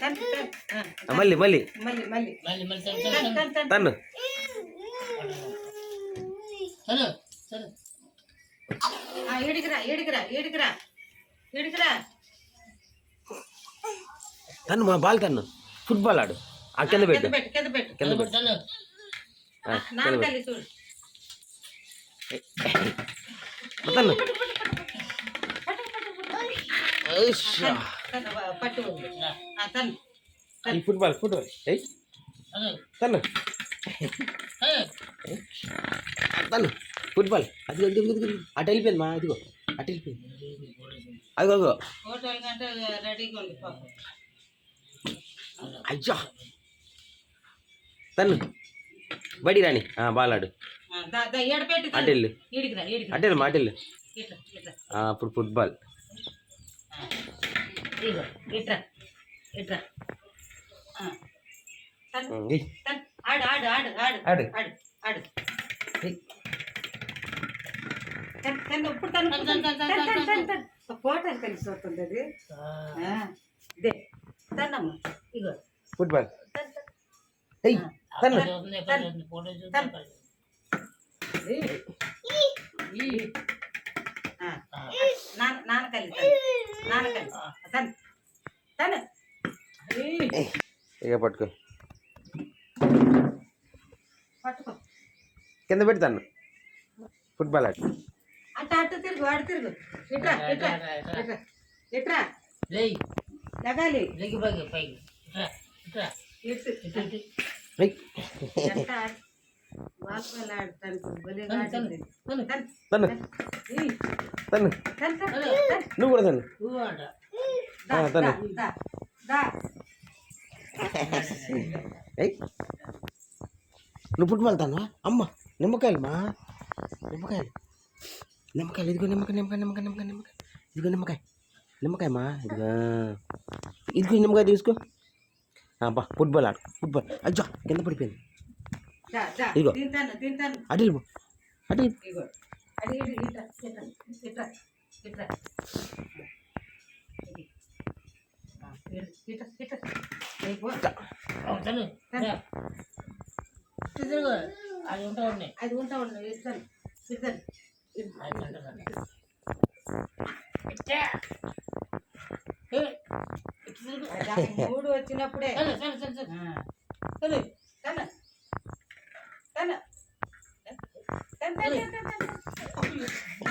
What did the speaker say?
తన్ తన్ మళ్ళీ మళ్ళీ. తన్ తన్ తన్ తన్ను సరే సరే ఆ, ఏడికిరా ఏడికిరా ఏడికిరా. ఏడికిరా. తన్ను మా బాల్ తన్ను ఫుట్బాల్ ఆడు. ఆ కింద పెట్టు. కింద పెట్టు కింద పెట్టు. తన్ను తన్, ఆ, పట్టు ఆ, తన్ ఈ ఫుట్బాల్ ఫుట్బాల్ ఏయ్ సరే తన్ను సరే తన్ను ఫుట్బాల్ అది అది అది అది అటు వెళ్ళిపోయింది మా అదిగో అటు వెళ్ళిపోయింది అదిగో అదిగో హోటల్ కంటే రెడీగా ఉంది పాపం అయ్యా తన్ను బడి రాని ఆ, బాల్ ఆడు ఆ, దా దా ఇదిగో ఇట్రా ఇట్రా. ఆడు ఆడు ఆడు ఆడు ఆడు. ఆడు. ఇప్పుడు తను. ఫోటోలు కలిసి వస్తుంది అది. ఆ, ఇదే. తన్నమ్మ ఇగో. ఫుట్బాల్. నాన్న కలిసి ఇక పట్టుకో. పట్టుకో. కింద పెట్టి తన్ను. ఫుట్బాల్ ఆడు అట్ట అట్ట తిరుగు అటు తిరుగు. ఇట్రా ఇట్రా ఇట్రా ఇట్రా లేయ్. లగాలి. లేకి పైకి పైకి ఇట్రా ఇట్రా తను. తను. తను, తను, తను, తను. తను. నువ్వు కూడా తను. నువ్వు ఫుట్బాల్ తన్ను అమ్మ నిమ్మకాయలు మా. నిమ్మకాయలు. నిమ్మకాయలు. ఇదిగో నిమ్మకాయ నిమ్మకాయ నిమ్మకాయ నిమ్మకాయ నిమ్మకాయ. ఇదిగో నిమ్మకాయ. నిమ్మకాయ మా. ఇదిగో. ఇదిగో నిమ్మకాయ తీసుకో. ఆ, బా ఫుట్బాల్ ఆడు. ఫుట్బాల్. అయ్యా కింద పడిపోయింది. ఇదిగో. అటు వెళ్ళిపో అటు అది ఇటు, ఇట్రా ఇట్రా ఇట్రా ఇట్రా ఇది. ఆ, ఇట్రా ఇట్రా 再见再见再